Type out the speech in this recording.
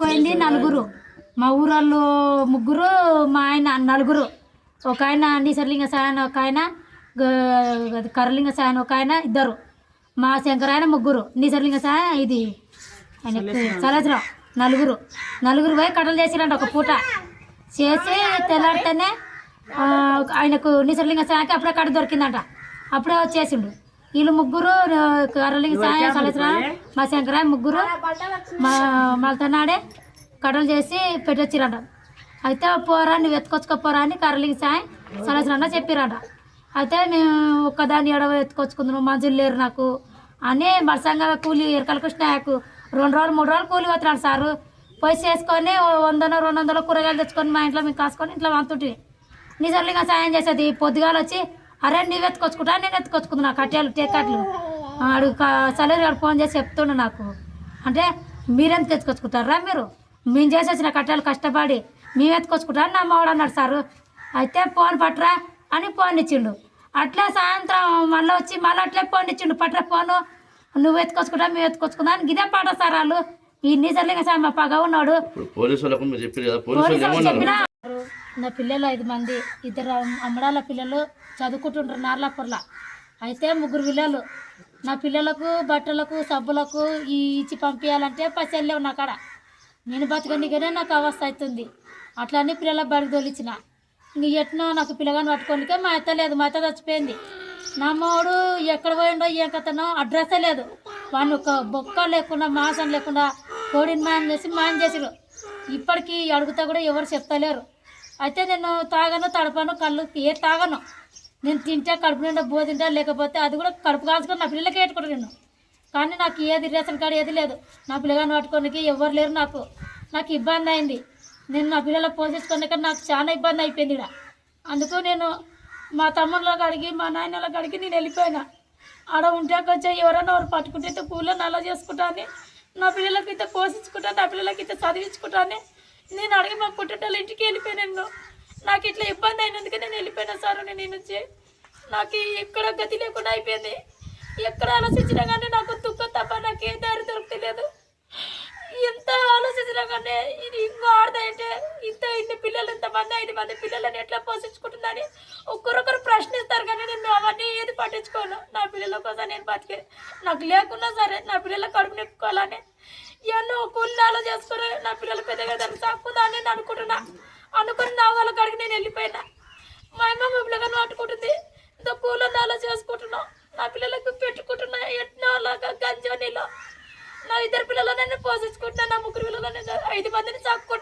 పోయింది నలుగురు. మా ఊరోళ్ళు ముగ్గురు మా ఆయన నలుగురు. ఒక ఆయన నీసర్లింగ సాయన ఒక ఆయన కర్రలింగ సాయన ఒక ఆయన ఇద్దరు. మా శంకరాయన ముగ్గురు. నీసర్లింగ సాయ ఇది. ఆయన సలసరావు నలుగురు. నలుగురు పోయి కట్టలు చేసిరంట ఒక పూట. చేసి తెల్లాడితేనే ఆయనకు నీసర్లింగ సాయకి అప్పుడే కట్ట దొరికిందంట. అప్పుడే వచ్చేసిండు. వీళ్ళు ముగ్గురు ఆ, కర్రలింగ సాయ సలసరావు మా శంకరాయ ముగ్గురు మా మళ్ళతనాడే కట్టలు చేసి పెట్టొచ్చిరంట. అయితే పోరా నువ్వు ఎత్తుకొచ్చుకోపోరా అని కర్రలింగ సాయం సలసరన్న చెప్పిరంట. అయితే మేము ఒక్కదాన్ని ఎడవ ఎత్తుకొచ్చుకుందును మంజులు లేరు నాకు అని మరసంగా కూలి ఎరకల కృష్ణకు రెండు రోజులు మూడు రోజులు కూలి పోతున్నాడు సారు. పోయి చేసుకొని ఓ వందనో రెండు వందలు కూరగాయలు తెచ్చుకొని మా ఇంట్లో మేము కాసుకొని ఇంట్లో వంతుంటివి నిజంగా సాయం చేసేది. పొద్దుగాల వచ్చి అరే నువ్వు ఎత్తుకొచ్చుకుంటా నేను ఎత్తుకొచ్చుకుంటున్నా కట్టాలు టేకట్లు. అడుగు సలేరు గారు ఫోన్ చేసి చెప్తుండు నాకు. అంటే మీరెందుకు ఎత్తుకొచ్చుకుంటారా మీరు? మేము చేసేసిన కట్టాలు కష్టపడి మేము ఎత్తుకొచ్చుకుంటా అని నా మావాడు అన్నాడు సారు. అయితే ఫోన్ పట్టరా అని ఫోన్ ఇచ్చిండు. అట్లే సాయంత్రం మళ్ళీ వచ్చి మళ్ళీ అట్లే ఫోన్ ఇచ్చిండు. పట్రా ఫోను. నువ్వు ఎత్తుకొచ్చుకుంటా మేము ఎత్తుకొచ్చుకుందా అని ఇదే పాట సార్ వాళ్ళు. ఈ నిజంగా సార్ మా పగ ఉన్నాడు. చెప్పినా నా పిల్లలు ఐదు మంది. ఇద్దరు అమ్మడాల పిల్లలు చదువుకుంటుంటారు నార్లాపూర్లో. అయితే ముగ్గురు పిల్లలు. నా పిల్లలకు బట్టలకు సబ్బులకు ఈ ఇచ్చి పంపించాలంటే పైసలు లేవు నా కాడ. నేను బతకనికనే నాకు అవస్థ అవుతుంది అట్లనే పిల్లల బడికి తోలిచ్చిన. ఇంక ఎట్నో నాకు పిల్లగాని పట్టుకోనికే మా అత్త లేదు మా అత్త చచ్చిపోయింది. నా మావాడు ఎక్కడ పోయిండో ఏం కథనో అడ్రస్సే లేదు. వాడిని ఒక బొక్క లేకుండా మాసం లేకుండా కోడిని మాయం చేసి మాయం చేసిరు ఇప్పటికీ అడుగుతా కూడా ఎవరు చెప్తలేరు. అయితే నేను తాగను తడపను కళ్ళు ఏ తాగను. నేను తింటే కడుపు నిండా బో తింటా లేకపోతే అది కూడా కడుపు కాల్చుకొని నా పిల్లలకి పెట్టుకుంటాను నేను. కానీ నాకు ఏది రేషన్ కార్డు ఏది లేదు. నా పిల్లగాని పట్టుకోనికి ఎవరు లేరు నాకు. నాకు ఇబ్బంది అయింది. నేను నా పిల్లలకు పోషించుకోనిక నాకు చాలా ఇబ్బంది అయిపోయింది ఇక్కడ అందుకు నేను మా తమ్ముళ్ళకి అడిగి మా నాయనలకు అడిగి నేను వెళ్ళిపోయినా. ఆడ ఉంటే కొంచెం ఎవరైనా ఎవరు పట్టుకుంటే పూలో నల్ల చేసుకుంటాను నా పిల్లలకి అయితే పోషించుకుంటా నా పిల్లలకి అయితే చదివించుకుంటా నేను అడిగి మా పుట్టేటోళ్ళ ఇంటికి వెళ్ళిపోయాను నాకు ఇట్లా ఇబ్బంది అయినందుకే నేను వెళ్ళిపోయినా సార్ నేను నుంచి నాకు ఎక్కడ గతి లేకుండా అయిపోయింది. ఎక్కడ ఆలోచించినా కానీ నాకు దుఃఖం తప్ప నాకు ఏ దారి దొరకలేదు. ఎంత ఆలోచించినా కానీ ఇది ఇంకో ఆడదంటే ఇంత ఇన్ని పిల్లలు ఇంతమంది ఐదు మంది పిల్లలని ఎట్లా పోషించుకుంటుందని ఒక్కరొకరు ప్రశ్నిస్తారు కానీ నేను అవన్నీ ఏది పట్టించుకోను. నా పిల్లల కోసం నేను బతికే నాకు లేకున్నా సరే నా పిల్లల కడుపు నెక్కుకోవాలని ఎన్నో కూలినాలు చేసుకుని నా పిల్లలు పెద్దగా దాన్ని తక్కువదాన్ని నేను అనుకుంటున్నా. అనుకుని నా వాళ్ళ కాడికి నేను వెళ్ళిపోయినా. మా అమ్మ మా పిల్లగాని పట్టుకుంటుంది ఇంత కూలనాలు చేసుకుంటున్నాం. నా పిల్లలకు పెట్టుకుంటున్నా ఎట్నో అలాగా గంజోనిలో నా ఇద్దరు పిల్లలు నేను పోషించుకుంటున్నా నా ముగ్గురు పిల్లలు ఐదు మందిని చక్కు